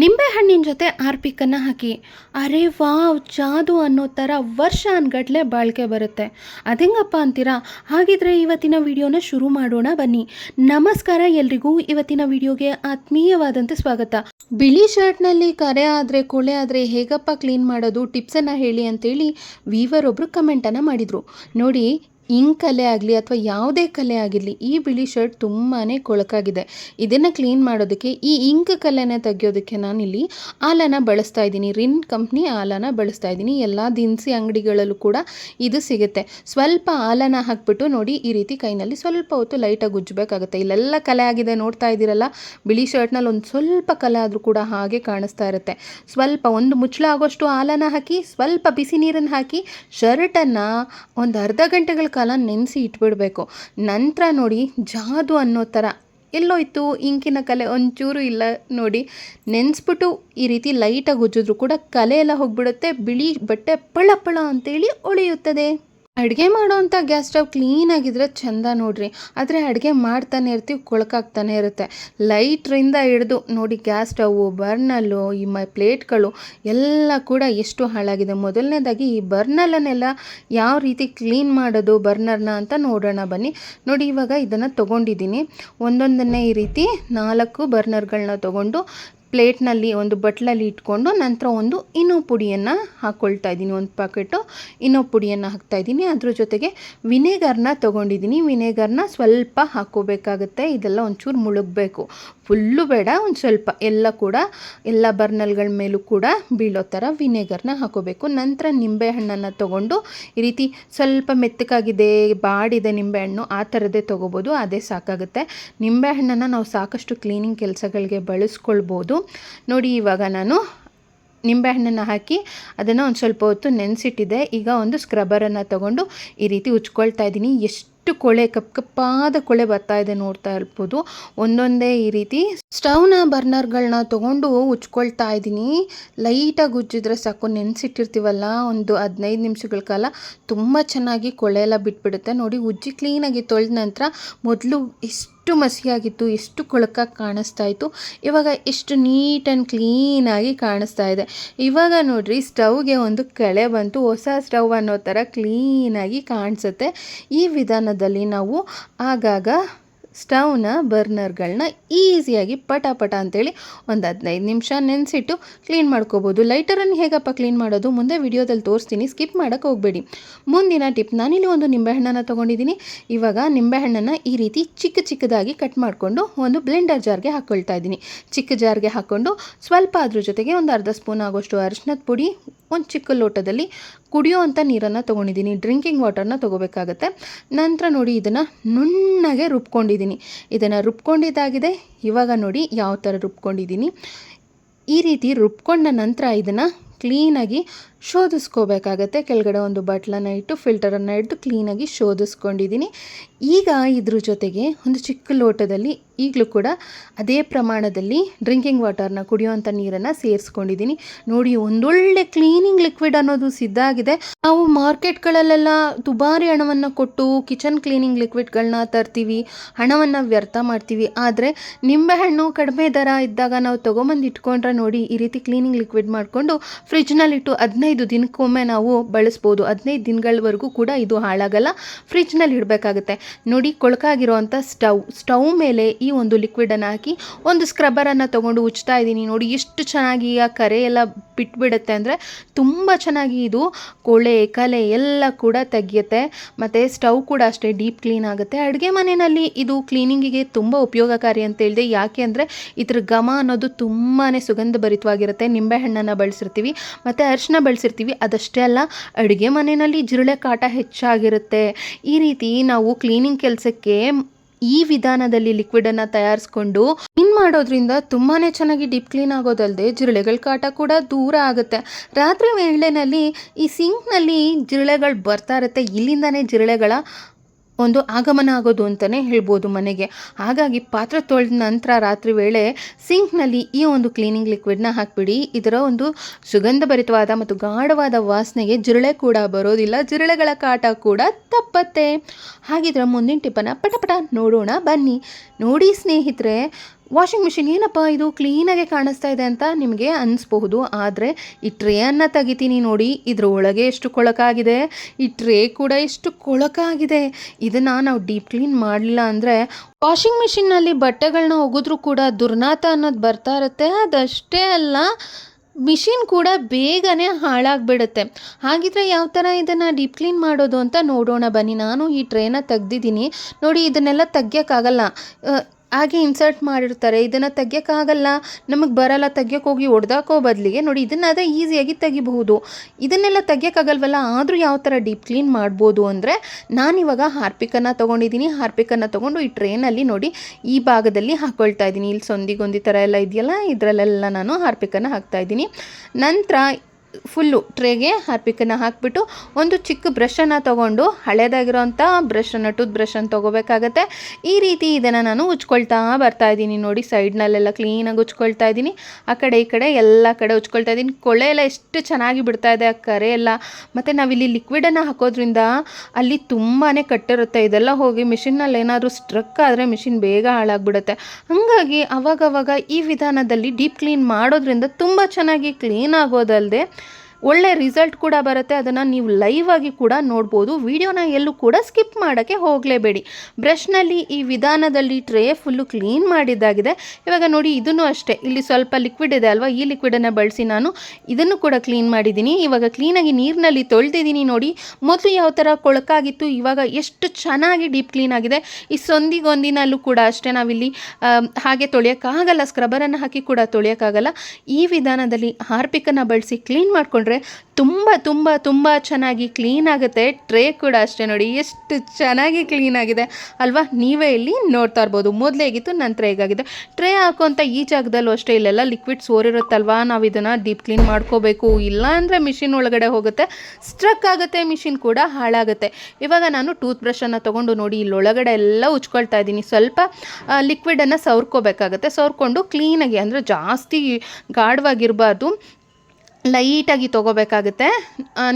ನಿಂಬೆಹಣ್ಣಿನ ಜೊತೆ ಆರ್ಪಿಕನ್ನು ಹಾಕಿ. ಅರೆ ವಾವ್, ಜಾದು ಅನ್ನೋ ಥರ ವರ್ಷ ಅನ್ಗಟ್ಲೆ ಬಾಳಿಕೆ ಬರುತ್ತೆ. ಅದೆಂಗಪ್ಪ ಅಂತೀರಾ? ಹಾಗಿದ್ರೆ ಇವತ್ತಿನ ವಿಡಿಯೋನ ಶುರು ಮಾಡೋಣ ಬನ್ನಿ. ನಮಸ್ಕಾರ ಎಲ್ರಿಗೂ. ಇವತ್ತಿನ ವಿಡಿಯೋಗೆ ಆತ್ಮೀಯವಾದಂಥ ಸ್ವಾಗತ. ಬಿಳಿ ಶರ್ಟ್ನಲ್ಲಿ ಕರೆ ಆದರೆ ಕೊಳೆ ಆದರೆ ಹೇಗಪ್ಪ ಕ್ಲೀನ್ ಮಾಡೋದು? ಟಿಪ್ಸನ್ನು ಹೇಳಿ ಅಂತೇಳಿ ವೀವರ್ ಒಬ್ಬರು ಕಮೆಂಟನ್ನು ಮಾಡಿದರು. ನೋಡಿ ಇಂಕ್ ಕಲೆ ಆಗಲಿ ಅಥವಾ ಯಾವುದೇ ಕಲೆ ಆಗಿರಲಿ, ಈ ಬಿಳಿ ಶರ್ಟ್ ತುಂಬಾ ಕೊಳಕಾಗಿದೆ. ಇದನ್ನು ಕ್ಲೀನ್ ಮಾಡೋದಕ್ಕೆ, ಈ ಇಂಕ್ ಕಲೆನ ತೆಗೆಯೋದಕ್ಕೆ ನಾನಿಲ್ಲಿ ಆಲನ ಬಳಸ್ತಾ ಇದ್ದೀನಿ. ರಿನ್ ಕಂಪ್ನಿ ಆಲನ ಬಳಸ್ತಾ ಇದ್ದೀನಿ. ಎಲ್ಲ ದಿನಸಿ ಅಂಗಡಿಗಳಲ್ಲೂ ಕೂಡ ಇದು ಸಿಗುತ್ತೆ. ಸ್ವಲ್ಪ ಆಲನ ಹಾಕ್ಬಿಟ್ಟು ನೋಡಿ, ಈ ರೀತಿ ಕೈನಲ್ಲಿ ಸ್ವಲ್ಪ ಹೊತ್ತು ಲೈಟಾಗಿ ಉಜ್ಜಬೇಕಾಗುತ್ತೆ. ಇಲ್ಲೆಲ್ಲ ಕಲೆ ಆಗಿದೆ ನೋಡ್ತಾ ಇದ್ದೀರಲ್ಲ? ಬಿಳಿ ಶರ್ಟ್ನಲ್ಲಿ ಒಂದು ಸ್ವಲ್ಪ ಕಲೆ ಆದರೂ ಕೂಡ ಹಾಗೆ ಕಾಣಿಸ್ತಾ ಇರುತ್ತೆ. ಸ್ವಲ್ಪ ಒಂದು ಮುಚ್ಚಳ ಆಗೋಷ್ಟು ಆಲನ ಹಾಕಿ, ಸ್ವಲ್ಪ ಬಿಸಿ ನೀರನ್ನು ಹಾಕಿ ಶರ್ಟನ್ನು ಒಂದು ಅರ್ಧ ಗಂಟೆಗಳ ಕಾಲ ನೆನೆಸಿ ಇಟ್ಬಿಡಬೇಕು. ನಂತರ ನೋಡಿ ಜಾದು ಅನ್ನೋ ಥರ. ಎಲ್ಲೋಯ್ತು, ಇಂಕಿನ ಕಲೆ ಒಂಚೂರು ಇಲ್ಲ ನೋಡಿ. ನೆನೆಸ್ಬಿಟ್ಟು ಈ ರೀತಿ ಲೈಟಾಗಿ ಉಜ್ಜಿದ್ರು ಕೂಡ ಕಲೆ ಎಲ್ಲ ಹೋಗ್ಬಿಡುತ್ತೆ, ಬಿಳಿ ಬಟ್ಟೆ ಪಳ ಪಳ ಅಂತೇಳಿ ಹೊಳೆಯುತ್ತದೆ ಅಡುಗೆ ಮಾಡೋವಂಥ ಗ್ಯಾಸ್ ಸ್ಟವ್ ಕ್ಲೀನಾಗಿದ್ದರೆ ಚೆಂದ ನೋಡ್ರಿ. ಆದರೆ ಅಡುಗೆ ಮಾಡ್ತಾನೆ ಇರ್ತೀವಿ ಕೊಳಕಾಗ್ತಾನೆ ಇರುತ್ತೆ. ಲೈಟ್ರಿಂದ ಹಿಡಿದು ನೋಡಿ ಗ್ಯಾಸ್ ಸ್ಟವ್ ಬರ್ನಲ್ಲು ಈ ಮ ಪ್ಲೇಟ್ಗಳು ಎಲ್ಲ ಕೂಡ ಎಷ್ಟು ಹಾಳಾಗಿದೆ. ಮೊದಲನೇದಾಗಿ ಈ ಬರ್ನಲ್ಲನ್ನೆಲ್ಲ ಯಾವ ರೀತಿ ಕ್ಲೀನ್ ಮಾಡೋದು ಬರ್ನರ್ನ ಅಂತ ನೋಡೋಣ ಬನ್ನಿ. ನೋಡಿ ಇವಾಗ ಇದನ್ನು ತೊಗೊಂಡಿದ್ದೀನಿ. ಒಂದೊಂದನ್ನೇ ಈ ರೀತಿ ನಾಲ್ಕು ಬರ್ನರ್ಗಳನ್ನ ತೊಗೊಂಡು ಪ್ಲೇಟ್ನಲ್ಲಿ ಒಂದು ಬಟ್ಲಲ್ಲಿ ಇಟ್ಕೊಂಡು ನಂತರ ಒಂದು ಇನೋ ಪುಡಿಯನ್ನು ಹಾಕ್ಕೊಳ್ತಾ ಇದ್ದೀನಿ. ಒಂದು ಪ್ಯಾಕೆಟು ಇನೋ ಪುಡಿಯನ್ನು ಹಾಕ್ತಾ ಇದ್ದೀನಿ. ಅದ್ರ ಜೊತೆಗೆ ವಿನೆಗರ್ನ ತೊಗೊಂಡಿದ್ದೀನಿ. ವಿನೆಗರ್ನ ಸ್ವಲ್ಪ ಹಾಕ್ಕೋಬೇಕಾಗುತ್ತೆ. ಇದೆಲ್ಲ ಒಂಚೂರು ಮುಳುಗಬೇಕು. ಫುಲ್ಲು ಬೇಡ, ಒಂದು ಸ್ವಲ್ಪ. ಎಲ್ಲ ಕೂಡ, ಎಲ್ಲ ಬರ್ನಲ್ಗಳ ಮೇಲೂ ಕೂಡ ಬೀಳೋ ಥರ ವಿನೆಗರ್ನ ಹಾಕೋಬೇಕು ನಂತರ ನಿಂಬೆಹಣ್ಣನ್ನು ತೊಗೊಂಡು ಈ ರೀತಿ ಸ್ವಲ್ಪ ಮೆತ್ತಕಾಗಿದೆ ಬಾಡಿದೆ ನಿಂಬೆಹಣ್ಣು ಆ ಥರದ್ದೇ ತೊಗೋಬೋದು. ಅದೇ ಸಾಕಾಗುತ್ತೆ. ನಿಂಬೆಹಣ್ಣನ್ನು ನಾವು ಸಾಕಷ್ಟು ಕ್ಲೀನಿಂಗ್ ಕೆಲಸಗಳಿಗೆ ಬಳಸ್ಕೊಳ್ಬೋದು. ನೋಡಿ, ಇವಾಗ ನಾನು ನಿಂಬೆಹಣ್ಣನ್ನು ಹಾಕಿ ಅದನ್ನು ಒಂದು ಸ್ವಲ್ಪ ಹೊತ್ತು ನೆನೆಸಿಟ್ಟಿದೆ. ಈಗ ಒಂದು ಸ್ಕ್ರಬ್ಬರನ್ನು ತಗೊಂಡು ಈ ರೀತಿ ಉಚ್ಕೊಳ್ತಾ ಇದ್ದೀನಿ. ಎಷ್ಟು ಕೊಳೆ, ಕಪ್ ಕಪ್ಪಾದ ಕೊಳೆ ಬರ್ತಾ ಇದೆ ನೋಡ್ತಾ ಇರ್ಬೋದು. ಒಂದೊಂದೇ ಈ ರೀತಿ ಸ್ಟವ್ನ ಬರ್ನರ್ಗಳನ್ನ ತೊಗೊಂಡು ಉಚ್ಕೊಳ್ತಾ ಇದ್ದೀನಿ. ಲೈಟಾಗಿ ಉಜ್ಜಿದ್ರೆ ಸಾಕು. ನೆನೆಸಿಟ್ಟಿರ್ತೀವಲ್ಲ, ಒಂದು ಹದಿನೈದು ನಿಮಿಷಗಳ ಕಾಲ ತುಂಬ ಚೆನ್ನಾಗಿ ಕೊಳೆ ಎಲ್ಲ ಬಿಟ್ಬಿಡುತ್ತೆ. ನೋಡಿ, ಉಜ್ಜಿ ಕ್ಲೀನಾಗಿ ತೊಳೆದ ನಂತರ ಮೊದಲು ಇಷ್ಟು ಎಷ್ಟು ಮಸಿಯಾಗಿತ್ತು, ಎಷ್ಟು ಕೊಳಕಾಗಿ ಕಾಣಿಸ್ತಾ ಇತ್ತು, ಇವಾಗ ಎಷ್ಟು ನೀಟ್ ಆ್ಯಂಡ್ ಕ್ಲೀನಾಗಿ ಕಾಣಿಸ್ತಾ ಇದೆ. ಇವಾಗ ನೋಡಿರಿ, ಸ್ಟವ್ಗೆ ಒಂದು ಕಳೆ ಬಂತು, ಹೊಸ ಸ್ಟವ್ ಅನ್ನೋ ಥರ ಕ್ಲೀನಾಗಿ ಕಾಣಿಸುತ್ತೆ. ಈ ವಿಧಾನದಲ್ಲಿ ನಾವು ಆಗಾಗ ಸ್ಟವ್ನ ಬರ್ನರ್ಗಳನ್ನ ಈಸಿಯಾಗಿ ಪಟ ಪಟ ಅಂತೇಳಿ ಒಂದು ಹದಿನೈದು ನಿಮಿಷ ನೆನೆಸಿಟ್ಟು ಕ್ಲೀನ್ ಮಾಡ್ಕೋಬೋದು. ಲೈಟರನ್ನು ಹೇಗಪ್ಪ ಕ್ಲೀನ್ ಮಾಡೋದು? ಮುಂದೆ ವಿಡಿಯೋದಲ್ಲಿ ತೋರಿಸ್ತೀನಿ. ಸ್ಕಿಪ್ ಮಾಡೋಕ್ಕೆ ಹೋಗಬೇಡಿ. ಮುಂದಿನ ಟಿಪ್, ನಾನಿಲ್ಲಿ ಒಂದು ನಿಂಬೆಹಣ್ಣನ್ನು ತೊಗೊಂಡಿದ್ದೀನಿ. ಇವಾಗ ನಿಂಬೆಹಣ್ಣನ್ನು ಈ ರೀತಿ ಚಿಕ್ಕ ಚಿಕ್ಕದಾಗಿ ಕಟ್ ಮಾಡಿಕೊಂಡು ಒಂದು ಬ್ಲೆಂಡರ್ ಜಾರ್ಗೆ ಹಾಕ್ಕೊಳ್ತಾ ಇದ್ದೀನಿ. ಚಿಕ್ಕ ಜಾರ್ಗೆ ಹಾಕ್ಕೊಂಡು ಸ್ವಲ್ಪ ಅದ್ರ ಜೊತೆಗೆ ಒಂದು ಅರ್ಧ ಸ್ಪೂನ್ ಆಗೋಷ್ಟು ಅರಿಶಿನದ ಪುಡಿ ಒಂದು ಚಿಕ್ಕ ಲೋಟದಲ್ಲಿ ಕುಡಿಯೋ ಅಂಥ ನೀರನ್ನು ತೊಗೊಂಡಿದ್ದೀನಿ. ಡ್ರಿಂಕಿಂಗ್ ವಾಟರ್ನ ತೊಗೋಬೇಕಾಗತ್ತೆ. ನಂತರ ನೋಡಿ ಇದನ್ನು ನುಣ್ಣಗೆ ರುಬ್ಕೊಂಡಿದ್ದೀನಿ. ಇದನ್ನು ರುಬ್ಕೊಂಡಿದ್ದಾಗಿದೆ. ಇವಾಗ ನೋಡಿ ಯಾವ ಥರ ರುಬ್ಕೊಂಡಿದ್ದೀನಿ. ಈ ರೀತಿ ರುಬ್ಕೊಂಡ ನಂತರ ಇದನ್ನು ಕ್ಲೀನಾಗಿ ಶೋಧಿಸ್ಕೋಬೇಕಾಗತ್ತೆ. ಕೆಳಗಡೆ ಒಂದು ಬಟ್ಲನ್ನು ಇಟ್ಟು ಫಿಲ್ಟರನ್ನು ಇಟ್ಟು ಕ್ಲೀನಾಗಿ ಶೋಧಿಸ್ಕೊಂಡಿದ್ದೀನಿ. ಈಗ ಇದ್ರ ಜೊತೆಗೆ ಒಂದು ಚಿಕ್ಕ ಲೋಟದಲ್ಲಿ ಈಗಲೂ ಕೂಡ ಅದೇ ಪ್ರಮಾಣದಲ್ಲಿ ಡ್ರಿಂಕಿಂಗ್ ವಾಟರ್ನ ಕುಡಿಯುವಂಥ ನೀರನ್ನು ಸೇರಿಸ್ಕೊಂಡಿದ್ದೀನಿ. ನೋಡಿ, ಒಂದೊಳ್ಳೆ ಕ್ಲೀನಿಂಗ್ ಲಿಕ್ವಿಡ್ ಅನ್ನೋದು ಸಿದ್ಧ ಆಗಿದೆ. ನಾವು ಮಾರ್ಕೆಟ್ಗಳಲ್ಲೆಲ್ಲ ದುಬಾರಿ ಹಣವನ್ನು ಕೊಟ್ಟು ಕಿಚನ್ ಕ್ಲೀನಿಂಗ್ ಲಿಕ್ವಿಡ್ಗಳನ್ನ ತರ್ತೀವಿ, ಹಣವನ್ನು ವ್ಯರ್ಥ ಮಾಡ್ತೀವಿ. ಆದರೆ ನಿಂಬೆಹಣ್ಣು ಕಡಿಮೆ ದರ ಇದ್ದಾಗ ನಾವು ತೊಗೊಂಬಂದು ಇಟ್ಕೊಂಡ್ರೆ ನೋಡಿ, ಈ ರೀತಿ ಕ್ಲೀನಿಂಗ್ ಲಿಕ್ವಿಡ್ ಮಾಡಿಕೊಂಡು ಫ್ರಿಜ್ನಲ್ಲಿಟ್ಟು ಹದಿನೈದು ದಿನಕ್ಕೊಮ್ಮೆ ನಾವು ಬಳಸ್ಬೋದು. ಹದಿನೈದು ದಿನಗಳವರೆಗೂ ಕೂಡ ಇದು ಹಾಳಾಗಲ್ಲ. ಫ್ರಿಜ್ನಲ್ಲಿ ಇಡಬೇಕಾಗುತ್ತೆ. ನೋಡಿ, ಕೊಳಕಾಗಿರೋವಂಥ ಸ್ಟವ್ ಸ್ಟವ್ ಮೇಲೆ ಈ ಒಂದು ಲಿಕ್ವಿಡನ್ನು ಹಾಕಿ ಒಂದು ಸ್ಕ್ರಬ್ಬರನ್ನು ತೊಗೊಂಡು ಉಚ್ತಾ ಇದ್ದೀನಿ. ನೋಡಿ, ಎಷ್ಟು ಚೆನ್ನಾಗಿ ಆ ಕರೆ ಎಲ್ಲ ಬಿಟ್ಬಿಡುತ್ತೆ ಅಂದರೆ ತುಂಬ ಚೆನ್ನಾಗಿ ಇದು ಕೊಳೆ, ಕಲೆ ಎಲ್ಲ ಕೂಡ ತೆಗಿಯುತ್ತೆ. ಮತ್ತು ಸ್ಟವ್ ಕೂಡ ಅಷ್ಟೇ ಡೀಪ್ ಕ್ಲೀನ್ ಆಗುತ್ತೆ. ಅಡುಗೆ ಮನೆಯಲ್ಲಿ ಇದು ಕ್ಲೀನಿಂಗಿಗೆ ತುಂಬ ಉಪಯೋಗಕಾರಿ ಅಂತ ಹೇಳಿದೆ. ಯಾಕೆ ಅಂದರೆ ಇದ್ರ ಘಮ ಅನ್ನೋದು ತುಂಬಾ ಸುಗಂಧಭರಿತವಾಗಿರುತ್ತೆ. ನಿಂಬೆಹಣ್ಣನ್ನು ಬಳಸಿರ್ತೀವಿ. ಮತ್ತು ಅರಿಶಿನ ಬಳಸಿರ್ತೀವಿ, ಅದಷ್ಟೇ ಅಲ್ಲ, ಅಡುಗೆ ಮನೆಯಲ್ಲಿ ಜಿರಳೆ ಕಾಟ ಹೆಚ್ಚಾಗಿರುತ್ತೆ. ಈ ರೀತಿ ನಾವು ಕ್ಲೀನಿಂಗ್ ಕೆಲಸಕ್ಕೆ ಈ ವಿಧಾನದಲ್ಲಿ ಲಿಕ್ವಿಡನ್ನು ತಯಾರಿಸ್ಕೊಂಡು ಕ್ಲೀನ್ ಮಾಡೋದ್ರಿಂದ ತುಂಬಾ ಚೆನ್ನಾಗಿ ಡೀಪ್ ಕ್ಲೀನ್ ಆಗೋದಲ್ಲದೆ ಜಿರಳೆಗಳ ಕಾಟ ಕೂಡ ದೂರ ಆಗುತ್ತೆ. ರಾತ್ರಿ ವೇಳೆನಲ್ಲಿ ಈ ಸಿಂಕ್ನಲ್ಲಿ ಜಿರಳೆಗಳು ಬರ್ತಾ ಇರುತ್ತೆ. ಇಲ್ಲಿಂದನೇ ಜಿರಳೆಗಳ ಒಂದು ಆಗಮನ ಆಗೋದು ಅಂತಲೇ ಹೇಳ್ಬೋದು ಮನೆಗೆ. ಹಾಗಾಗಿ ಪಾತ್ರೆ ತೊಳೆದ ನಂತರ ರಾತ್ರಿ ವೇಳೆ ಸಿಂಕ್ನಲ್ಲಿ ಈ ಒಂದು ಕ್ಲೀನಿಂಗ್ ಲಿಕ್ವಿಡ್ನ ಹಾಕಿಬಿಡಿ. ಇದರ ಒಂದು ಸುಗಂಧಭರಿತವಾದ ಮತ್ತು ಗಾಢವಾದ ವಾಸನೆಗೆ ಜಿರಳೆ ಕೂಡ ಬರೋದಿಲ್ಲ. ಜಿರಳೆಗಳ ಕಾಟ ಕೂಡ ತಪ್ಪತ್ತೆ. ಹಾಗಿದ್ರೆ ಮುಂದಿನ ಟಿಪ್ಪನ ಪಟ ಪಟ ನೋಡೋಣ. ಬನ್ನಿ. ನೋಡಿ ಸ್ನೇಹಿತರೆ ವಾಷಿಂಗ್ ಮಿಷಿನ್ ಏನಪ್ಪ ಇದು? ಕ್ಲೀನಾಗೆ ಕಾಣಿಸ್ತಾ ಇದೆ ಅಂತ ನಿಮಗೆ ಅನಿಸ್ಬಹುದು. ಆದರೆ ಈ ಟ್ರೇಯನ್ನು ತೆಗಿತೀನಿ ನೋಡಿ, ಇದ್ರ ಒಳಗೆ ಎಷ್ಟು ಕೊಳಕಾಗಿದೆ? ಈ ಟ್ರೇ ಕೂಡ ಎಷ್ಟು ಕೊಳಕಾಗಿದೆ. ಇದನ್ನು ನಾವು ಡೀಪ್ ಕ್ಲೀನ್ ಮಾಡಲಿಲ್ಲ ಅಂದರೆ ವಾಷಿಂಗ್ ಮಿಷಿನ್ನಲ್ಲಿ ಬಟ್ಟೆಗಳನ್ನ ಒಗೆದ್ರೂ ಕೂಡ ದುರ್ನಾತ ಅನ್ನೋದು ಬರ್ತಾ ಇರುತ್ತೆ. ಅದಷ್ಟೇ ಅಲ್ಲ ಮಿಷಿನ್ ಕೂಡ ಬೇಗನೆ ಹಾಳಾಗ್ಬಿಡುತ್ತೆ. ಹಾಗಿದ್ರೆ ಯಾವ ಥರ ಇದನ್ನು ಡೀಪ್ ಕ್ಲೀನ್ ಮಾಡೋದು ಅಂತ ನೋಡೋಣ ಬನ್ನಿ. ನಾನು ಈ ಟ್ರೇನ ತೆಗ್ದಿದ್ದೀನಿ. ನೋಡಿ, ಇದನ್ನೆಲ್ಲ ತೆಗಿಯೋಕ್ಕಾಗಲ್ಲ ಹಾಗೆ ಇನ್ಸರ್ಟ್ ಮಾಡಿರ್ತಾರೆ. ಇದನ್ನು ತೆಗಿಯೋಕ್ಕಾಗಲ್ಲ ನಮಗೆ ಬರಲ್ಲ. ತೆಗಿಯೋಕೆ ಹೋಗಿ ಹೊಡೆದಾಕೋ ಬದಲಿಗೆ ನೋಡಿ, ಇದನ್ನು ಅದೇ ಈಸಿಯಾಗಿ ತೆಗಿಬಹುದು. ಇದನ್ನೆಲ್ಲ ತೆಗಿಯೋಕ್ಕಾಗಲ್ವಲ್ಲ ಆದರೂ ಯಾವ ಥರ ಡೀಪ್ ಕ್ಲೀನ್ ಮಾಡ್ಬೋದು ಅಂದರೆ, ನಾನಿವಾಗ ಹಾರ್ಪಿಕನ್ನು ತೊಗೊಂಡಿದ್ದೀನಿ. ಹಾರ್ಪಿಕನ್ನು ತೊಗೊಂಡು ಈ ಟ್ರೇನಲ್ಲಿ ನೋಡಿ, ಈ ಭಾಗದಲ್ಲಿ ಹಾಕ್ಕೊಳ್ತಾ ಇದ್ದೀನಿ. ಇಲ್ಲಿ ಸೊಂದಿಗೊಂದಿ ಥರ ಎಲ್ಲ ಇದೆಯಲ್ಲ? ಇದರಲ್ಲೆಲ್ಲ ನಾನು ಹಾರ್ಪಿಕನ್ನು ಹಾಕ್ತಾಯಿದ್ದೀನಿ ನಂತರ ಫುಲ್ಲು ಟ್ರೇಗೆ ಹಾರ್ಪಿಕನ್ನು ಹಾಕಿಬಿಟ್ಟು ಒಂದು ಚಿಕ್ಕ ಬ್ರಷನ್ನು ತೊಗೊಂಡು ಹಳೇದಾಗಿರೋಂಥ ಬ್ರಷನ್ನು, ಟೂತ್ ಬ್ರಷನ್ನು ತೊಗೋಬೇಕಾಗತ್ತೆ. ಈ ರೀತಿ ಇದನ್ನು ನಾನು ಉಚ್ಕೊಳ್ತಾ ಬರ್ತಾ ಇದ್ದೀನಿ ನೋಡಿ, ಸೈಡ್ನಲ್ಲೆಲ್ಲ ಕ್ಲೀನಾಗಿ ಉಚ್ಕೊಳ್ತಾ ಇದ್ದೀನಿ. ಆ ಕಡೆ, ಈ ಕಡೆ ಎಲ್ಲ ಕಡೆ ಉಚ್ಕೊಳ್ತಾ ಇದ್ದೀನಿ. ಕೊಳೆ ಎಲ್ಲ ಎಷ್ಟು ಚೆನ್ನಾಗಿ ಬಿಡ್ತಾ ಇದೆ ಆ ಕರೆ ಎಲ್ಲ. ಮತ್ತು ನಾವಿಲ್ಲಿ ಲಿಕ್ವಿಡನ್ನು ಹಾಕೋದ್ರಿಂದ ಅಲ್ಲಿ ತುಂಬಾ ಕಟ್ಟಿರುತ್ತೆ. ಇದೆಲ್ಲ ಹೋಗಿ ಮಿಷಿನ್ನಲ್ಲಿ ಏನಾದರೂ ಸ್ಟ್ರಕ್ ಆದರೆ ಮಿಷಿನ್ ಬೇಗ ಹಾಳಾಗ್ಬಿಡುತ್ತೆ. ಹಾಗಾಗಿ ಅವಾಗವಾಗ ಈ ವಿಧಾನದಲ್ಲಿ ಡೀಪ್ ಕ್ಲೀನ್ ಮಾಡೋದ್ರಿಂದ ತುಂಬ ಚೆನ್ನಾಗಿ ಕ್ಲೀನ್ ಆಗೋದಲ್ಲದೆ ಒಳ್ಳೆ ರಿಸಲ್ಟ್ ಕೂಡ ಬರುತ್ತೆ. ಅದನ್ನು ನೀವು ಲೈವ್ ಆಗಿ ಕೂಡ ನೋಡ್ಬೋದು. ವಿಡಿಯೋನ ಎಲ್ಲೂ ಕೂಡ ಸ್ಕಿಪ್ ಮಾಡೋಕ್ಕೆ ಹೋಗಲೇಬೇಡಿ. ಬ್ರಷ್ನಲ್ಲಿ ಈ ವಿಧಾನದಲ್ಲಿ ಟ್ರೇ ಫುಲ್ಲು ಕ್ಲೀನ್ ಮಾಡಿದ್ದಾಗಿದೆ. ಇವಾಗ ನೋಡಿ, ಇದನ್ನು ಅಷ್ಟೇ. ಇಲ್ಲಿ ಸ್ವಲ್ಪ ಲಿಕ್ವಿಡ್ ಇದೆ ಅಲ್ವಾ? ಈ ಲಿಕ್ವಿಡನ್ನು ಬಳಸಿ ನಾನು ಇದನ್ನು ಕೂಡ ಕ್ಲೀನ್ ಮಾಡಿದ್ದೀನಿ. ಇವಾಗ ಕ್ಲೀನಾಗಿ ನೀರಿನಲ್ಲಿ ತೊಳೆದಿದ್ದೀನಿ ನೋಡಿ. ಮೊದಲು ಯಾವ ಥರ ಕೊಳಕಾಗಿತ್ತು, ಇವಾಗ ಎಷ್ಟು ಚೆನ್ನಾಗಿ ಡೀಪ್ ಕ್ಲೀನ್ ಆಗಿದೆ. ಈ ಸೊಂದಿಗೊಂದಿನಲ್ಲೂ ಕೂಡ ಅಷ್ಟೇ ನಾವಿಲ್ಲಿ ಹಾಗೆ ತೊಳೆಯೋಕ್ಕಾಗಲ್ಲ ಸ್ಕ್ರಬ್ಬರನ್ನು ಹಾಕಿ ಕೂಡ ತೊಳೆಯೋಕ್ಕಾಗಲ್ಲ ಈ ವಿಧಾನದಲ್ಲಿ ಹಾರ್ಪಿಕನ್ನು ಬಳಸಿ ಕ್ಲೀನ್ ಮಾಡಿಕೊಂಡ್ರೆ ತುಂಬ ತುಂಬ ತುಂಬ ಚೆನ್ನಾಗಿ ಕ್ಲೀನ್ ಆಗುತ್ತೆ. ಟ್ರೇ ಕೂಡ ಅಷ್ಟೇ ನೋಡಿ, ಎಷ್ಟು ಚೆನ್ನಾಗಿ ಕ್ಲೀನ್ ಆಗಿದೆ. ಅಲ್ವಾ? ನೀವೇ ಇಲ್ಲಿ ನೋಡ್ತಾ ಇರ್ಬೋದು. ಮೊದಲೇ ಹೇಗಿತ್ತು ನಂತರ ಹೇಗಾಗಿದೆ? ಟ್ರೇ ಹಾಕುವಂಥ ಈ ಜಾಗದಲ್ಲೂ ಅಷ್ಟೇ, ಇಲ್ಲೆಲ್ಲ ಲಿಕ್ವಿಡ್ ಸೋರಿರುತ್ತಲ್ವಾ ನಾವು ಇದನ್ನು ಡೀಪ್ ಕ್ಲೀನ್ ಮಾಡ್ಕೋಬೇಕು. ಇಲ್ಲ ಅಂದರೆ ಮಿಷಿನ್ ಒಳಗಡೆ ಹೋಗುತ್ತೆ. ಸ್ಟ್ರಕ್ ಆಗುತ್ತೆ ಮಿಷಿನ್ ಕೂಡ ಹಾಳಾಗುತ್ತೆ. ಇವಾಗ ನಾನು ಟೂತ್ ಬ್ರಷನ್ನು ತೊಗೊಂಡು ನೋಡಿ, ಇಲ್ಲೊಳಗಡೆ ಎಲ್ಲ ಉಚ್ಕೊಳ್ತಾ ಇದ್ದೀನಿ. ಸ್ವಲ್ಪ ಲಿಕ್ವಿಡನ್ನು ಸವರ್ಕೋಬೇಕಾಗತ್ತೆ. ಸವರ್ಕೊಂಡು ಕ್ಲೀನಾಗಿ ಅಂದರೆ ಜಾಸ್ತಿ ಗಾಢವಾಗಿರಬಾರ್ದು. ಲೈಟಾಗಿ ತೊಗೋಬೇಕಾಗುತ್ತೆ.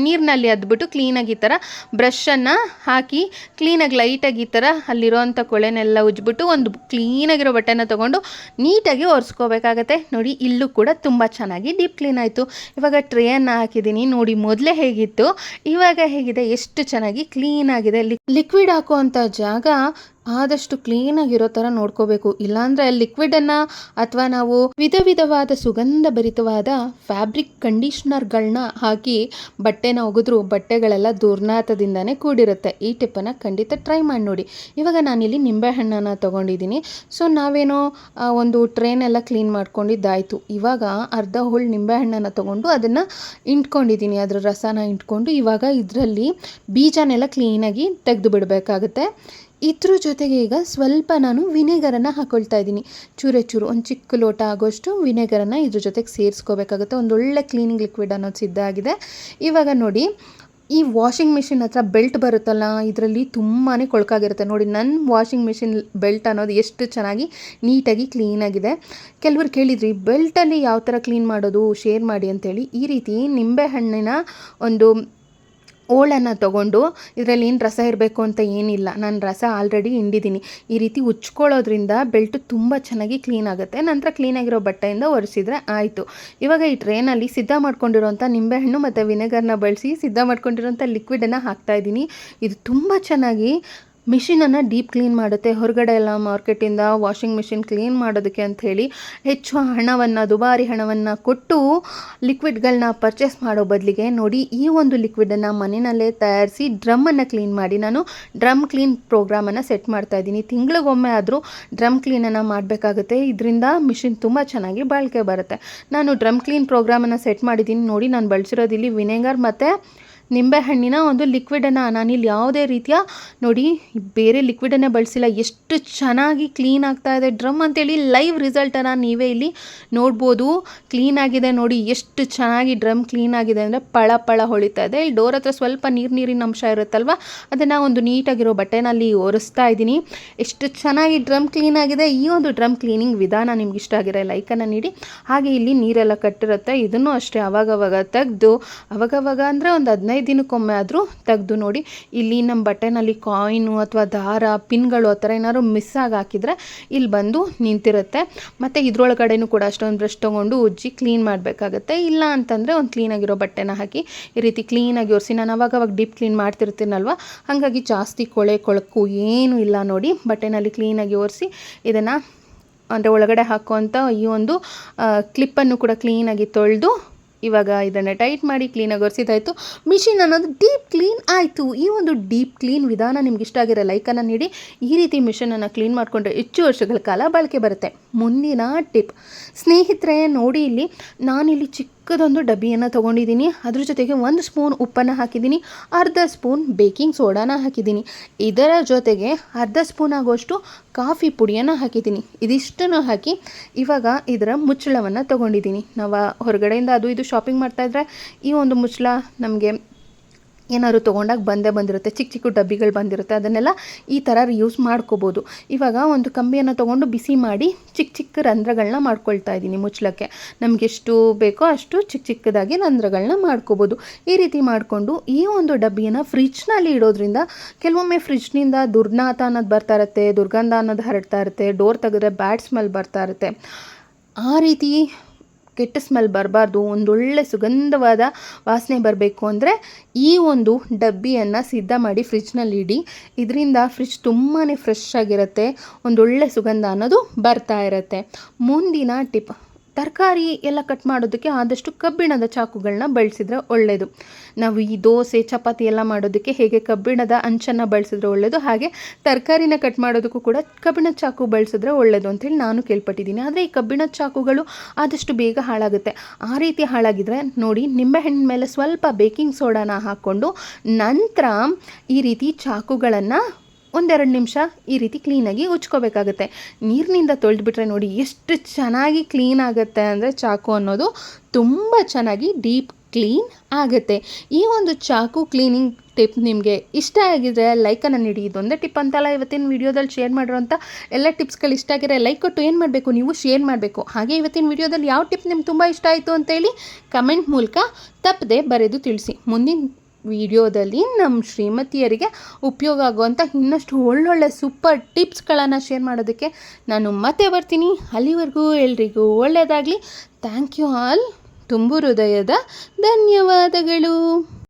ನೀರಿನಲ್ಲಿ ಅದ್ಬಿಟ್ಟು ಕ್ಲೀನಾಗಿ ಈ ಥರ ಬ್ರಷನ್ನು ಹಾಕಿ ಕ್ಲೀನಾಗಿ ಲೈಟಾಗಿ ಈ ಥರ ಅಲ್ಲಿರೋವಂಥ ಕೊಳೆನೆಲ್ಲ ಉಜ್ಬಿಟ್ಟು ಒಂದು ಕ್ಲೀನಾಗಿರೋ ಬಟ್ಟೆನ ತೊಗೊಂಡು ನೀಟಾಗಿ ಒರೆಸ್ಕೋಬೇಕಾಗತ್ತೆ. ನೋಡಿ, ಇಲ್ಲೂ ಕೂಡ ತುಂಬ ಚೆನ್ನಾಗಿ ಡೀಪ್ ಕ್ಲೀನ್ ಆಯಿತು. ಇವಾಗ ಟ್ರೇಯನ್ನು ಹಾಕಿದ್ದೀನಿ. ನೋಡಿ, ಮೊದಲೇ ಹೇಗಿತ್ತು. ಇವಾಗ ಹೇಗಿದೆ ಎಷ್ಟು ಚೆನ್ನಾಗಿ ಕ್ಲೀನಾಗಿದೆ. ಲಿಕ್ವಿಡ್ ಹಾಕುವಂಥ ಜಾಗ ಆದಷ್ಟು ಕ್ಲೀನಾಗಿರೋ ಥರ ನೋಡ್ಕೋಬೇಕು. ಇಲ್ಲಾಂದರೆ ಲಿಕ್ವಿಡನ್ನು ಅಥವಾ ನಾವು ವಿಧ ವಿಧವಾದ ಸುಗಂಧ ಭರಿತವಾದ ಫ್ಯಾಬ್ರಿಕ್ ಕಂಡೀಷ್ನರ್ಗಳನ್ನ ಹಾಕಿ ಬಟ್ಟೆನ ಒಗೆದ್ರು ಬಟ್ಟೆಗಳೆಲ್ಲ ದುರ್ನಾಥದಿಂದನೇ ಕೂಡಿರುತ್ತೆ. ಈ ಟಿಪ್ಪನ್ನು ಖಂಡಿತ ಟ್ರೈ ಮಾಡಿ ನೋಡಿ. ಇವಾಗ ನಾನಿಲ್ಲಿ ನಿಂಬೆಹಣ್ಣನ್ನು ತೊಗೊಂಡಿದ್ದೀನಿ. ಸೊ ನಾವೇನೋ ಒಂದು ಟ್ರೇನೆಲ್ಲ ಕ್ಲೀನ್ ಮಾಡ್ಕೊಂಡಿದ್ದಾಯಿತು. ಇವಾಗ ಅರ್ಧ ಹೋಳು ನಿಂಬೆಹಣ್ಣನ್ನು ತೊಗೊಂಡು ಅದನ್ನು ಇಂಟ್ಕೊಂಡಿದ್ದೀನಿ. ಅದರ ರಸನ ಇಂಟ್ಕೊಂಡು ಇವಾಗ ಇದರಲ್ಲಿ ಬೀಜನೆಲ್ಲ ಕ್ಲೀನಾಗಿ ತೆಗೆದು ಬಿಡಬೇಕಾಗುತ್ತೆ. ಇದ್ರ ಜೊತೆಗೆ ಈಗ ಸ್ವಲ್ಪ ನಾನು ವಿನೆಗರನ್ನು ಹಾಕ್ಕೊಳ್ತಾ ಇದ್ದೀನಿ. ಚೂರೆ ಚೂರು, ಒಂದು ಚಿಕ್ಕ ಲೋಟ ಆಗೋಷ್ಟು ವಿನೆಗರನ್ನು ಇದ್ರ ಜೊತೆಗೆ ಸೇರಿಸ್ಕೋಬೇಕಾಗುತ್ತೆ. ಒಂದು ಒಳ್ಳೆ ಕ್ಲೀನಿಂಗ್ ಲಿಕ್ವಿಡ್ ಅನ್ನೋದು ಸಿದ್ಧ ಆಗಿದೆ. ಇವಾಗ ನೋಡಿ, ಈ ವಾಷಿಂಗ್ ಮಿಷಿನ್ ಹತ್ರ ಬೆಲ್ಟ್ ಬರುತ್ತಲ್ಲ, ಇದರಲ್ಲಿ ತುಂಬಾ ಕೊಳಕಾಗಿರುತ್ತೆ. ನೋಡಿ ನನ್ನ ವಾಷಿಂಗ್ ಮಿಷಿನ್ ಬೆಲ್ಟ್ ಅನ್ನೋದು ಎಷ್ಟು ಚೆನ್ನಾಗಿ, ನೀಟಾಗಿ ಕ್ಲೀನಾಗಿದೆ ಕೆಲವರು ಕೇಳಿದ್ರಿ ಬೆಲ್ಟಲ್ಲಿ ಯಾವ ಥರ ಕ್ಲೀನ್ ಮಾಡೋದು? ಶೇರ್ ಮಾಡಿ ಅಂತೇಳಿ. ಈ ರೀತಿ ನಿಂಬೆಹಣ್ಣಿನ ಒಂದು ಓಳನ್ನು ತೊಗೊಂಡು ಇದರಲ್ಲಿ ಏನು ರಸ ಇರಬೇಕು ಅಂತ ಏನಿಲ್ಲ. ನಾನು ರಸ ಆಲ್ರೆಡಿ ಹಿಂಡಿದ್ದೀನಿ ಈ ರೀತಿ ಉಚ್ಕೊಳ್ಳೋದ್ರಿಂದ ಬೆಲ್ಟು ತುಂಬ ಚೆನ್ನಾಗಿ ಕ್ಲೀನ್ ಆಗುತ್ತೆ. ನಂತರ ಕ್ಲೀನಾಗಿರೋ ಬಟ್ಟೆಯಿಂದ ಒರೆಸಿದ್ರೆ ಆಯಿತು. ಇವಾಗ ಈ ಟ್ರೇನಲ್ಲಿ ಸಿದ್ಧ ಮಾಡ್ಕೊಂಡಿರೋಂಥ ನಿಂಬೆಹಣ್ಣು ಮತ್ತು ವಿನೆಗರ್ನ ಬಳಸಿ ಸಿದ್ಧ ಮಾಡ್ಕೊಂಡಿರೋಂಥ ಲಿಕ್ವಿಡನ್ನು ಹಾಕ್ತಾಯಿದ್ದೀನಿ ಇದು ತುಂಬ ಚೆನ್ನಾಗಿ ಮಿಷಿನನ್ನು ಡೀಪ್ ಕ್ಲೀನ್ ಮಾಡುತ್ತೆ. ಹೊರಗಡೆ ಎಲ್ಲ ಮಾರ್ಕೆಟಿಂದ ವಾಷಿಂಗ್ ಮಿಷಿನ್ ಕ್ಲೀನ್ ಮಾಡೋದಕ್ಕೆ ಅಂಥೇಳಿ ಹೆಚ್ಚು ಹಣವನ್ನು, ದುಬಾರಿ ಹಣವನ್ನು ಕೊಟ್ಟು ಲಿಕ್ವಿಡ್ಗಳನ್ನ ಪರ್ಚೇಸ್ ಮಾಡೋ ಬದಲಿಗೆ ನೋಡಿ ಈ ಒಂದು ಲಿಕ್ವಿಡನ್ನು ಮನೆಯಲ್ಲೇ ತಯಾರಿಸಿ ಡ್ರಮ್ಮನ್ನು ಕ್ಲೀನ್ ಮಾಡಿ. ನಾನು ಡ್ರಮ್ ಕ್ಲೀನ್ ಪ್ರೋಗ್ರಾಮನ್ನು ಸೆಟ್ ಮಾಡ್ತಾ ಇದ್ದೀನಿ. ತಿಂಗಳಿಗೊಮ್ಮೆ ಆದರೂ ಡ್ರಮ್ ಕ್ಲೀನನ್ನು ಮಾಡಬೇಕಾಗುತ್ತೆ. ಇದರಿಂದ ಮಿಷಿನ್ ತುಂಬ ಚೆನ್ನಾಗಿ ಬಾಳಿಕೆ ಬರುತ್ತೆ. ನಾನು ಡ್ರಮ್ ಕ್ಲೀನ್ ಪ್ರೋಗ್ರಾಮನ್ನು ಸೆಟ್ ಮಾಡಿದ್ದೀನಿ. ನೋಡಿ ನಾನು ಬಳಸಿರೋದಿಲ್ಲಿ ವಿನೆಗರ್ ಮತ್ತು ನಿಂಬೆಹಣ್ಣಿನ ಒಂದು ಲಿಕ್ವಿಡನ್ನು ನಾನಿಲ್ಲಿ ಯಾವುದೇ ರೀತಿಯ ನೋಡಿ ಬೇರೆ ಲಿಕ್ವಿಡನ್ನೇ ಬಳಸಿಲ್ಲ. ಎಷ್ಟು ಚೆನ್ನಾಗಿ ಕ್ಲೀನ್ ಆಗ್ತಾ ಇದೆ. ಡ್ರಮ್ ಅಂತೇಳಿ ಲೈವ್ ರಿಸಲ್ಟನ್ನು ನೀವೇ ಇಲ್ಲಿ ನೋಡ್ಬೋದು. ಕ್ಲೀನ್ ಆಗಿದೆ ನೋಡಿ ಎಷ್ಟು ಚೆನ್ನಾಗಿ ಡ್ರಮ್ ಕ್ಲೀನ್ ಆಗಿದೆ ಅಂದರೆ ಪಳ ಪಳ ಹೊಳಿತಾ ಇದೆ. ಇಲ್ಲಿ ಡೋರ್ ಹತ್ರ ಸ್ವಲ್ಪ ನೀರು ನೀರಿನ ಅಂಶ ಇರುತ್ತಲ್ವ? ಅದನ್ನು ಒಂದು ನೀಟಾಗಿರೋ ಬಟ್ಟೆನಲ್ಲಿ ಒರೆಸ್ತಾ ಇದ್ದೀನಿ. ಎಷ್ಟು ಚೆನ್ನಾಗಿ ಡ್ರಮ್ ಕ್ಲೀನ್ ಆಗಿದೆ. ಈ ಒಂದು ಡ್ರಮ್ ಕ್ಲೀನಿಂಗ್ ವಿಧಾನ ನಿಮ್ಗೆ ಇಷ್ಟ ಆಗಿರೋ ಲೈಕನ್ನು ನೀಡಿ. ಹಾಗೆ ಇಲ್ಲಿ ನೀರೆಲ್ಲ ಕಟ್ಟಿರುತ್ತೆ. ಇದನ್ನು ಅಷ್ಟೇ ಅವಾಗವಾಗ ತೆಗೆದು, ಅವಾಗವಾಗ ಅಂದರೆ ಒಂದು ಹದಿನೈದು ದಿನಕ್ಕೊಮ್ಮೆ ಆದರೂ ತೆಗೆದು ನೋಡಿ. ಇಲ್ಲಿ ನಮ್ಮ ಬಟ್ಟೆನಲ್ಲಿ ಕಾಯಿನು ಅಥವಾ ದಾರ, ಪಿನ್ಗಳು ಆ ಥರ ಏನಾದ್ರು ಮಿಸ್ ಆಗಿ ಹಾಕಿದರೆ ಇಲ್ಲಿ ಬಂದು ನಿಂತಿರುತ್ತೆ. ಮತ್ತು ಇದ್ರೊಳಗಡೆನೂ ಕೂಡ ಅಷ್ಟೊಂದು ಬ್ರಷ್ ತೊಗೊಂಡು ಉಜ್ಜಿ ಕ್ಲೀನ್ ಮಾಡಬೇಕಾಗತ್ತೆ. ಇಲ್ಲ ಅಂತಂದರೆ ಒಂದು ಕ್ಲೀನಾಗಿರೋ ಬಟ್ಟೆನ ಹಾಕಿ ಈ ರೀತಿ ಕ್ಲೀನಾಗಿ ಒರೆಸಿ. ನಾನು ಅವಾಗವಾಗ ಅವಾಗ ಡೀಪ್ ಕ್ಲೀನ್ ಮಾಡ್ತಿರ್ತೀನಲ್ವ? ಹಾಗಾಗಿ ಜಾಸ್ತಿ ಕೊಳೆ, ಕೊಳಕು ಏನೂ ಇಲ್ಲ ನೋಡಿ. ಬಟ್ಟೆನಲ್ಲಿ ಕ್ಲೀನಾಗಿ ಒರೆಸಿ ಇದನ್ನು ಅಂದರೆ ಒಳಗಡೆ ಹಾಕುವಂಥ ಈ ಒಂದು ಕ್ಲಿಪ್ಪನ್ನು ಕೂಡ ಕ್ಲೀನಾಗಿ ತೊಳೆದು ಇವಾಗ ಇದನ್ನು ಟೈಟ್ ಮಾಡಿ ಕ್ಲೀನಾಗಿ ಒರೆಸಿದಾಯಿತು ಮಿಷಿನ್ ಅನ್ನೋದು ಡೀಪ್ ಕ್ಲೀನ್ ಆಯಿತು. ಈ ಒಂದು ಡೀಪ್ ಕ್ಲೀನ್ ವಿಧಾನ ನಿಮ್ಗೆ ಇಷ್ಟ ಆಗಿರೋ ಲೈಕನ್ನು ನೀಡಿ. ಈ ರೀತಿ ಮಿಷಿನನ್ನು ಕ್ಲೀನ್ ಮಾಡಿಕೊಂಡ್ರೆ ಹೆಚ್ಚು ವರ್ಷಗಳ ಕಾಲ ಬಳಕೆ ಬರುತ್ತೆ. ಮುಂದಿನ ಟಿಪ್ ಸ್ನೇಹಿತರೆ, ನೋಡಿ ಇಲ್ಲಿ, ನಾನಿಲ್ಲಿ ಚಿಕ್ಕದೊಂದು ಡಬ್ಬಿಯನ್ನು ತೊಗೊಂಡಿದ್ದೀನಿ. ಅದ್ರ ಜೊತೆಗೆ ಒಂದು ಸ್ಪೂನ್ ಉಪ್ಪನ್ನು ಹಾಕಿದ್ದೀನಿ. ಅರ್ಧ ಸ್ಪೂನ್ ಬೇಕಿಂಗ್ ಸೋಡಾನ ಹಾಕಿದ್ದೀನಿ. ಇದರ ಜೊತೆಗೆ ಅರ್ಧ ಸ್ಪೂನ್ ಆಗುವಷ್ಟು ಕಾಫಿ ಪುಡಿಯನ್ನು ಹಾಕಿದ್ದೀನಿ. ಇದಿಷ್ಟನ್ನು ಹಾಕಿ ಇವಾಗ ಇದರ ಮುಚ್ಚಳವನ್ನು ತೊಗೊಂಡಿದ್ದೀನಿ. ನಾವು ಹೊರಗಡೆಯಿಂದ ಅದು ಇದು ಶಾಪಿಂಗ್ ಮಾಡ್ತಾಯಿದ್ರೆ ಈ ಒಂದು ಮುಚ್ಚಳ ನಮಗೆ ಏನಾದ್ರು ತೊಗೊಂಡಾಗ ಬಂದೇ ಬಂದಿರುತ್ತೆ, ಚಿಕ್ಕ ಚಿಕ್ಕ ಡಬ್ಬಿಗಳು ಬಂದಿರುತ್ತೆ, ಅದನ್ನೆಲ್ಲ ಈ ಥರ ಯೂಸ್ ಮಾಡ್ಕೋಬೋದು. ಇವಾಗ ಒಂದು ಕಂಬಿಯನ್ನು ತೊಗೊಂಡು ಬಿಸಿ ಮಾಡಿ ಚಿಕ್ಕ ಚಿಕ್ಕ ರಂಧ್ರಗಳನ್ನ ಮಾಡ್ಕೊಳ್ತಾ ಇದ್ದೀನಿ ಮುಚ್ಚಲಕ್ಕೆ ನಮಗೆಷ್ಟು ಬೇಕೋ ಅಷ್ಟು ಚಿಕ್ಕ ಚಿಕ್ಕದಾಗಿ ರಂಧ್ರಗಳನ್ನ ಮಾಡ್ಕೋಬೋದು. ಈ ರೀತಿ ಮಾಡಿಕೊಂಡು ಈ ಒಂದು ಡಬ್ಬಿಯನ್ನು ಫ್ರಿಜ್ನಲ್ಲಿ ಇಡೋದ್ರಿಂದ ಕೆಲವೊಮ್ಮೆ ಫ್ರಿಜ್ನಿಂದ ದುರ್ನಾಥ ಅನ್ನೋದು ಬರ್ತಾ ಇರುತ್ತೆ, ದುರ್ಗಂಧ ಅನ್ನೋದು ಹರಡ್ತಾ ಇರುತ್ತೆ ಡೋರ್ ತೆಗೆದ್ರೆ ಬ್ಯಾಡ್ ಸ್ಮೆಲ್ ಬರ್ತಾ ಇರುತ್ತೆ. ಆ ರೀತಿ ಕೆಟ್ಟ ಸ್ಮೆಲ್ ಬರಬಾರ್ದು, ಒಂದೊಳ್ಳೆ ಸುಗಂಧವಾದ ವಾಸನೆ ಬರಬೇಕು ಅಂದರೆ ಈ ಒಂದು ಡಬ್ಬಿಯನ್ನು ಸಿದ್ಧ ಮಾಡಿ ಫ್ರಿಜ್ನಲ್ಲಿ ಇಡಿ. ಇದರಿಂದ ಫ್ರಿಜ್ ತುಂಬಾ ಫ್ರೆಶ್ ಆಗಿರುತ್ತೆ, ಒಂದೊಳ್ಳೆ ಸುಗಂಧ ಅನ್ನೋದು ಬರ್ತಾ ಇರುತ್ತೆ. ಮುಂದಿನ ಟಿಪ್ ತರಕಾರಿ ಎಲ್ಲ ಕಟ್ ಮಾಡೋದಕ್ಕೆ ಆದಷ್ಟು ಕಬ್ಬಿಣದ ಚಾಕುಗಳನ್ನ ಬಳಸಿದ್ರೆ ಒಳ್ಳೆಯದು ನಾವು ಈ ದೋಸೆ, ಚಪಾತಿ ಎಲ್ಲ ಮಾಡೋದಕ್ಕೆ ಹೇಗೆ ಕಬ್ಬಿಣದ ಅಂಚನ್ನು ಬಳಸಿದ್ರೆ ಒಳ್ಳೆಯದು ಹಾಗೆ ತರಕಾರಿನ ಕಟ್ ಮಾಡೋದಕ್ಕೂ ಕೂಡ ಕಬ್ಬಿಣ ಚಾಕು ಬಳಸಿದ್ರೆ ಒಳ್ಳೆಯದು ಅಂತೇಳಿ ನಾನು ಕೇಳ್ಪಟ್ಟಿದ್ದೀನಿ. ಆದರೆ ಈ ಕಬ್ಬಿಣ ಚಾಕುಗಳು ಆದಷ್ಟು ಬೇಗ ಹಾಳಾಗುತ್ತೆ. ಆ ರೀತಿ ಹಾಳಾಗಿದ್ರೆ ನೋಡಿ ನಿಂಬೆಹಣ್ಣಿನ ಮೇಲೆ ಸ್ವಲ್ಪ ಬೇಕಿಂಗ್ ಸೋಡಾನ ಹಾಕ್ಕೊಂಡು ನಂತರ ಈ ರೀತಿ ಚಾಕುಗಳನ್ನು ಒಂದೆರಡು ನಿಮಿಷ ಈ ರೀತಿ ಕ್ಲೀನಾಗಿ ಉಚ್ಕೋಬೇಕಾಗುತ್ತೆ ನೀರಿನಿಂದ ತೊಳೆದ್ಬಿಟ್ರೆ ನೋಡಿ ಎಷ್ಟು ಚೆನ್ನಾಗಿ ಕ್ಲೀನ್ ಆಗುತ್ತೆ ಅಂದರೆ ಚಾಕು ಅನ್ನೋದು ತುಂಬ ಚೆನ್ನಾಗಿ ಡೀಪ್ ಕ್ಲೀನ್ ಆಗುತ್ತೆ. ಈ ಒಂದು ಚಾಕು ಕ್ಲೀನಿಂಗ್ ಟಿಪ್ ನಿಮಗೆ ಇಷ್ಟ ಆಗಿದ್ರೆ ಲೈಕನ್ನು ನೀಡಿ. ಇದೊಂದೇ ಟಿಪ್ ಅಂತಲ್ಲ ಇವತ್ತಿನ ವಿಡಿಯೋದಲ್ಲಿ ಶೇರ್ ಮಾಡಿರೋಂಥ ಎಲ್ಲ ಟಿಪ್ಸ್ಗಳು ಇಷ್ಟ ಆಗಿದ್ರೆ ಲೈಕ್ ಕೊಟ್ಟು ಏನು ಮಾಡಬೇಕು ನೀವು ಶೇರ್ ಮಾಡಬೇಕು. ಹಾಗೆ ಇವತ್ತಿನ ವೀಡಿಯೋದಲ್ಲಿ ಯಾವ ಟಿಪ್ ನಿಮ್ಗೆ ತುಂಬ ಇಷ್ಟ ಆಯಿತು ಅಂತೇಳಿ ಕಮೆಂಟ್ ಮೂಲಕ ತಪ್ಪದೆ ಬರೆದು ತಿಳಿಸಿ. ಮುಂದಿನ ವಿಡಿಯೋದಲ್ಲಿ ನಮ್ಮ ಶ್ರೀಮತಿಯರಿಗೆ ಉಪಯೋಗ ಆಗುವಂಥ ಇನ್ನಷ್ಟು ಒಳ್ಳೊಳ್ಳೆ ಸೂಪರ್ ಟಿಪ್ಸ್ಗಳನ್ನು ಶೇರ್ ಮಾಡೋದಕ್ಕೆ ನಾನು ಮತ್ತೆ ಬರ್ತೀನಿ. ಅಲ್ಲಿವರೆಗೂ ಎಲ್ರಿಗೂ ಒಳ್ಳೆಯದಾಗಲಿ ಥ್ಯಾಂಕ್ ಯು ಆಲ್ ತುಂಬು ಹೃದಯದ ಧನ್ಯವಾದಗಳು.